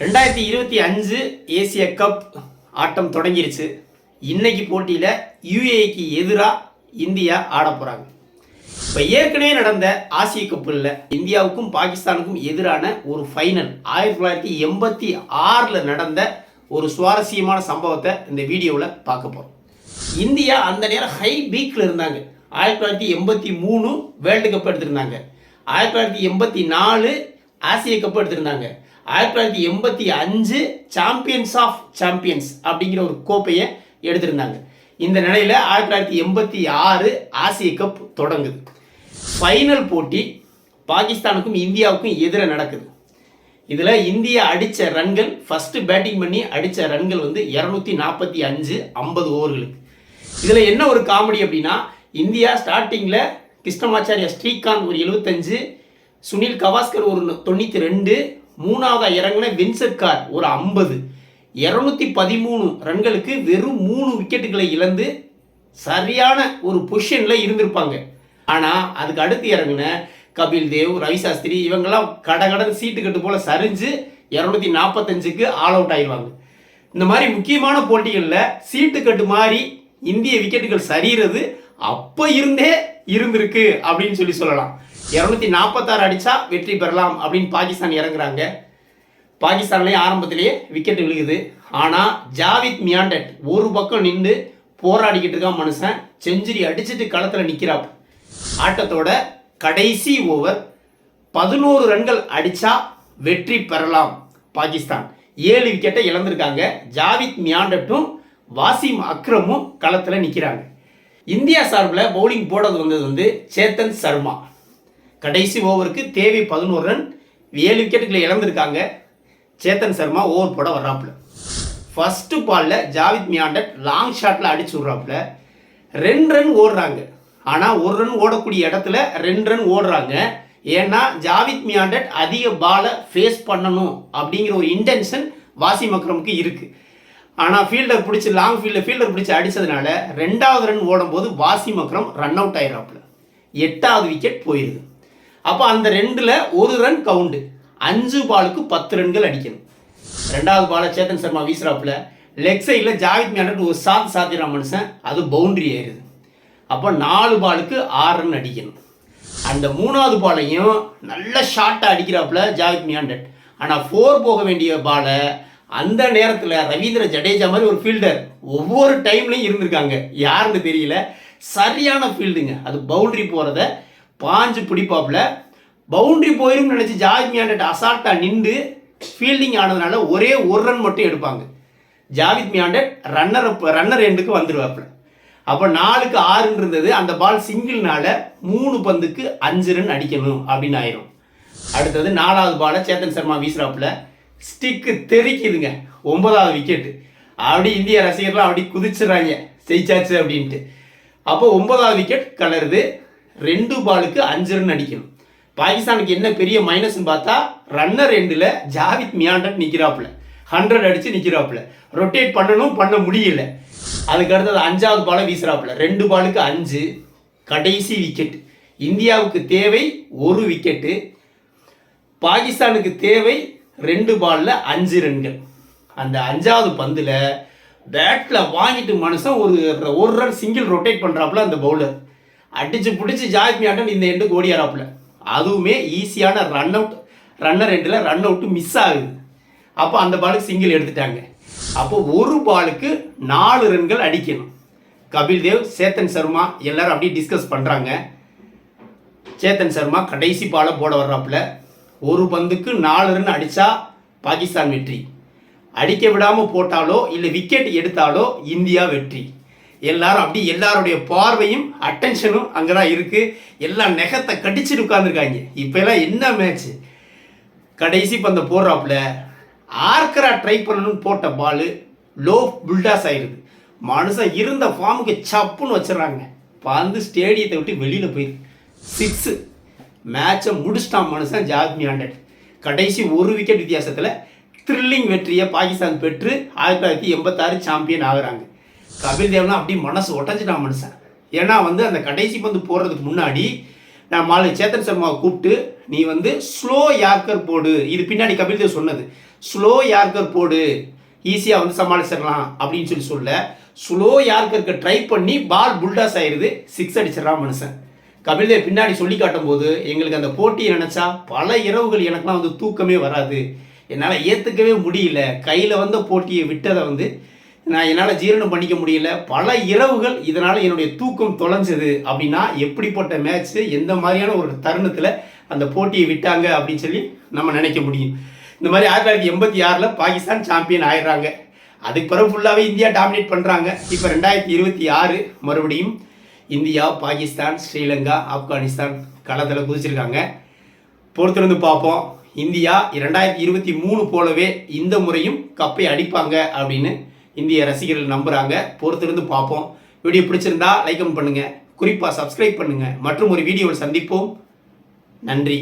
ரெண்டாயிரத்தி இருபத்தி அஞ்சு ஏசிய கப் ஆட்டம் தொடங்கிருச்சு. இன்னைக்கு போட்டியில் யுஏக்கு எதிராக இந்தியா ஆட போகிறாங்க இப்போ ஏற்கனவே நடந்த ஆசிய கப்பில் இந்தியாவுக்கும் பாகிஸ்தானுக்கும் எதிரான ஒரு ஃபைனல் ஆயிரத்தி தொள்ளாயிரத்தி எண்பத்தி ஆறில் நடந்த ஒரு சுவாரஸ்யமான சம்பவத்தை இந்த வீடியோவில் பார்க்க போகிறோம் இந்தியா அந்த நேரம் ஹை பீக்கில் இருந்தாங்க. ஆயிரத்தி தொள்ளாயிரத்தி எண்பத்தி மூணு வேர்ல்டு கப் எடுத்திருந்தாங்க. ஆயிரத்தி தொள்ளாயிரத்தி எண்பத்தி நாலு ஆசிய கப் எடுத்திருந்தாங்க. ஆயிரத்தி தொள்ளாயிரத்தி எண்பத்தி அஞ்சு சாம்பியன்ஸ் ஆஃப் சாம்பியன்ஸ் அப்படிங்கிற ஒரு கோப்பையை எடுத்திருந்தாங்க. இந்த நிலையில் ஆயிரத்தி தொள்ளாயிரத்தி எண்பத்தி ஆறு ஆசிய கப் தொடங்குது. ஃபைனல் போட்டி பாகிஸ்தானுக்கும் இந்தியாவுக்கும் எதிராக நடக்குது. இதில் இந்தியா அடித்த ரன்கள் ஃபஸ்ட்டு பேட்டிங் பண்ணி அடித்த ரன்கள் வந்து இரநூத்தி நாற்பத்தி அஞ்சு ஐம்பது ஓவர்களுக்கு. இதில் என்ன ஒரு காமெடி அப்படின்னா இந்தியா ஸ்டார்டிங்கில் கிருஷ்ணமாச்சாரியா ஸ்ரீகாந்த் ஒரு எழுபத்தஞ்சு சுனில் கவாஸ்கர் ஒரு தொண்ணூற்றி ரெண்டு மூணாவதாக இறங்கின வின்செட் கார் ஒரு ஐம்பது. இரநூத்தி பதிமூணு ரன்களுக்கு வெறும் மூணு விக்கெட்டுகளை இழந்து சரியான ஒரு பொசிஷனில் இருந்திருப்பாங்க. ஆனால் அதுக்கு அடுத்து இறங்கின கபில் தேவ் ரவி சாஸ்திரி இவங்கெல்லாம் கடகடன் சீட்டு கட்டு போல் சரிஞ்சு இரநூத்தி நாற்பத்தஞ்சுக்கு ஆல் அவுட் ஆயிடுவாங்க இந்த மாதிரி முக்கியமான போட்டிகளில் சீட்டு கட்டு மாதிரி இந்திய விக்கெட்டுகள் சரிகிறது அப்போ இருந்தே இருந்திருக்கு அப்படின்னு சொல்லி சொல்லலாம். இரநூத்தி நாற்பத்தாறு அடிச்சா வெற்றி பெறலாம் அப்படின்னு பாகிஸ்தான் இறங்குறாங்க. பாகிஸ்தான்லேயே ஆரம்பத்திலேயே விக்கெட் விழுகுது. ஆனால் ஜாவித் மியாண்டட் ஒரு பக்கம் நின்று போராடிக்கிட்டு இருக்கான் மனுஷன். செஞ்சுரி அடிச்சுட்டு களத்தில் நிற்கிறாப் ஆட்டத்தோட கடைசி ஓவர் பதினோரு ரன்கள் அடித்தா வெற்றி பெறலாம் பாகிஸ்தான். ஏழு விக்கெட்டை இழந்திருக்காங்க. ஜாவித் மியாண்டட்டும் வாசிம் அக்ரமும் களத்தில் நிற்கிறாங்க இந்தியா சார்பில் பவுலிங் போடுறது வந்தது வந்து சேத்தன் சர்மா. கடைசி ஓவருக்கு தேவை பதினோரு ரன் ஏழு விக்கெட்டுகளை இழந்திருக்காங்க. சேத்தன் சர்மா ஓவர் போட வர்றாப்புல. ஃபஸ்ட்டு பாலில் ஜாவித் மியாண்டட் லாங் ஷாட்டில் அடிச்சு விட்றாப்புல. ரெண்டு ரன் ஓடுறாங்க. ஆனால் ஒரு ரன் ஓடக்கூடிய இடத்துல ரெண்டு ரன் ஓடுறாங்க. ஏன்னா ஜாவித் மியாண்டட் அதிக பாலை ஃபேஸ் பண்ணணும் அப்படிங்கிற ஒரு இன்டென்ஷன் வாசி மக்ரமுக்கு இருக்குது ஆனால் ஃபீல்டர் பிடிச்சி லாங் ஃபீல்டில் ஃபீல்டர் பிடிச்சி அடித்ததுனால ரெண்டாவது ரன் ஓடும்போது வாசிம் அக்ரம் ரன் அவுட் ஆயிடுறாப்புல. எட்டாவது விக்கெட் போயிடுது அப்போ அந்த ரெண்டில் ஒரு ரன் கவுண்டு அஞ்சு பாலுக்கு பத்து ரன்கள் அடிக்கணும். ரெண்டாவது பாலை சேத்தன் சர்மா வீசுறாப்புல லெக் சைடில் ஜாவித் மியாண்டட் ஒரு சாத்து சாத்திரா மனுஷன் அது பவுண்டரி ஏறுது அப்போ நாலு பாலுக்கு ஆறு ரன் அடிக்கணும். அந்த மூணாவது பாலையும் நல்ல ஷார்ட்டாக அடிக்கிறாப்புல ஜாவித் மியாண்டட். ஆனால் ஃபோர் போக வேண்டிய பாலை அந்த நேரத்தில் ரவீந்திர ஜடேஜா மாதிரி ஒரு ஃபீல்டர் ஒவ்வொரு டைம்லையும் இருந்திருக்காங்க. யாருன்னு தெரியல. சரியான ஃபீல்டுங்க அது பவுண்டரி போகிறத பாஞ்சு பிடிப்பாப்புல. பவுண்டரி போயிரும் நினச்சி ஜாவித் மியாண்டட் அசால்ட்டாக நின்று ஃபீல்டிங் ஆனதுனால ஒரே ஒரு ரன் மட்டும் எடுப்பாங்க. ஜாவித் மியாண்டட் ரன்னர் ரன்னர் எண்டுக்கு வந்துடுவாப்புல அப்போ நாலுக்கு ஆறுன்னு இருந்தது. அந்த பால் சிங்கிள்னால மூணு பந்துக்கு அஞ்சு ரன் அடிக்கணும் அப்படின்னு ஆயிரும். அடுத்தது நாலாவது பாலை சேத்தன் சர்மா வீசுறாப்புல. ஸ்டிக்கு தெறிக்குதுங்க ஒன்பதாவது விக்கெட்டு அப்படி இந்திய ரசிகர்லாம் அப்படி குதிச்சிடுறாங்க ஜெயிச்சாச்சு அப்படின்ட்டு. அப்போ ஒன்பதாவது விக்கெட் கலருது. ரெண்டு பாலுக்கு அஞ்சு ரன் அடிக்கணும். பாகிஸ்தானுக்கு என்ன பெரிய மைனஸ்னு பார்த்தா ரன்னர் ரெண்டில் ஜாவித் மியாண்டன் நிற்கிறாப்புல ஹண்ட்ரட் அடித்து நிற்கிறாப்புல ரொட்டேட் பண்ணணும் பண்ண முடியல. அதுக்கு அடுத்தது அஞ்சாவது பாலை வீசுகிறாப்புல ரெண்டு பாலுக்கு அஞ்சு கடைசி விக்கெட் இந்தியாவுக்கு தேவை ஒரு விக்கெட்டு பாகிஸ்தானுக்கு தேவை ரெண்டு பாலில் அஞ்சு ரன்கள் அந்த அஞ்சாவது பந்தில் பேட்டில் வாங்கிட்டு மனுஷன் ஒரு ஒரு ரன் சிங்கிள் ரொட்டேட் பண்ணுறாப்புல அந்த பவுலர் அடிச்சு பிடிச்சி ஜாவித் ஆட்டன் இந்த எண்டுக்கு ஓடியாராப்புல. அதுவுமே ஈஸியான ரன் அவுட் ரன்னர் எண்டில் ரன் அவுட்டு மிஸ் ஆகுது. அப்போ அந்த பாலுக்கு சிங்கிள் எடுத்துட்டாங்க. அப்போ ஒரு பாலுக்கு நாலு ரன்கள் அடிக்கணும். கபில் தேவ் சேத்தன் சர்மா எல்லாரும் அப்படியே டிஸ்கஸ் பண்ணுறாங்க சேத்தன் சர்மா கடைசி பாலை போட வர்றாப்புல. ஒரு பந்துக்கு நாலு ரன் அடித்தா பாகிஸ்தான் வெற்றி. அடிக்க விடாமல் போட்டாலோ இல்லை விக்கெட் எடுத்தாலோ இந்தியா வெற்றி. எல்லாரும் அப்படி எல்லாருடைய பார்வையும் அட்டென்ஷனும் அங்கே தான் இருக்குது எல்லாம் நெகத்தை கடிச்சிட்டு உட்காந்துருக்காங்க இப்போ எல்லாம் என்ன மேட்ச்சு கடைசி பந்த போடுறாப்புல ஆர்க்கரா ட்ரை பண்ணணும்னு போட்ட பால் லோ புல்டாஸ் ஆயிடுது மனுஷன் இருந்த ஃபார்முக்கு சப்புன்னு வச்சிடறாங்க. பந்து ஸ்டேடியத்தை விட்டு வெளியில் போயிருக்கு சிக்ஸு மேட்சை முடிச்சிட்டான் மனுஷன் ஜாக்மி ஆண்டட் கடைசி ஒரு விக்கெட் வித்தியாசத்தில் த்ரில்லிங் வெற்றியை பாகிஸ்தான் பெற்று ஆயிரத்தி தொள்ளாயிரத்தி எண்பத்தாறு சாம்பியன் ஆகுறாங்க. கபில் தேவ்லாம் அப்படியே மனசு ஒட்டஞ்சிட்டான் மனுஷன். ஏன்னா வந்து அந்த கடைசி பந்து போடுறதுக்கு முன்னாடி நான் மாலை சேத்தன் சர்மாவை கூப்பிட்டு நீ வந்து ஸ்லோ யார்க்கர் போடு. இது பின்னாடி கபில் தேவ் சொன்னது. ஸ்லோ யார்க்கர் போடு. ஈஸியாக வந்து சமாளிச்சிடலாம். அப்படின்னு சொல்லி சொல்ல ஸ்லோ யார்க்கருக்கு ட்ரை பண்ணி பால் புல்டாஸ் ஆயிடுது சிக்ஸ் அடிச்சிடறான் மனுஷன். கபில் தேவ் பின்னாடி சொல்லி காட்டும் போது எங்களுக்கு அந்த போட்டியை நினச்சா பல இரவுகள் எனக்குலாம் வந்து தூக்கமே வராது. என்னால் ஏற்றுக்கவே முடியல. கையில் வந்த போட்டியை விட்டதை வந்து நான் என்னால் ஜீரணம் பண்ணிக்க முடியல. பல இரவுகள் இதனால் என்னுடைய தூக்கம் தொலைஞ்சது அப்படின்னா எப்படிப்பட்ட மேட்ச்சு எந்த மாதிரியான ஒரு தருணத்தில் அந்த போட்டியை விட்டாங்க அப்படின்னு சொல்லி நம்ம நினைக்க முடியும். இந்த மாதிரி ஆயிரத்தி தொள்ளாயிரத்தி எண்பத்தி ஆறில் பாகிஸ்தான் சாம்பியன் ஆயிடுறாங்க. அதுக்கு பிறகு ஃபுல்லாகவே இந்தியா டாமினேட் பண்ணுறாங்க இப்போ ரெண்டாயிரத்தி இருபத்தி ஆறு மறுபடியும் இந்தியா பாகிஸ்தான் ஸ்ரீலங்கா ஆப்கானிஸ்தான் களத்தில் குதிச்சிருக்காங்க. பொறுத்திருந்து பார்ப்போம். இந்தியா இரண்டாயிரத்தி இருபத்தி மூணு போலவே இந்த முறையும் கப்பை அடிப்பாங்க அப்படின்னு இந்திய ரசிகர்கள் நம்புகிறாங்க பொறுத்திருந்து பார்ப்போம். வீடியோ பிடிச்சிருந்தா லைக் பண்ணுங்கள் குறிப்பாக சப்ஸ்கிரைப் பண்ணுங்கள் மற்றும் ஒரு வீடியோவில் சந்திப்போம். நன்றி.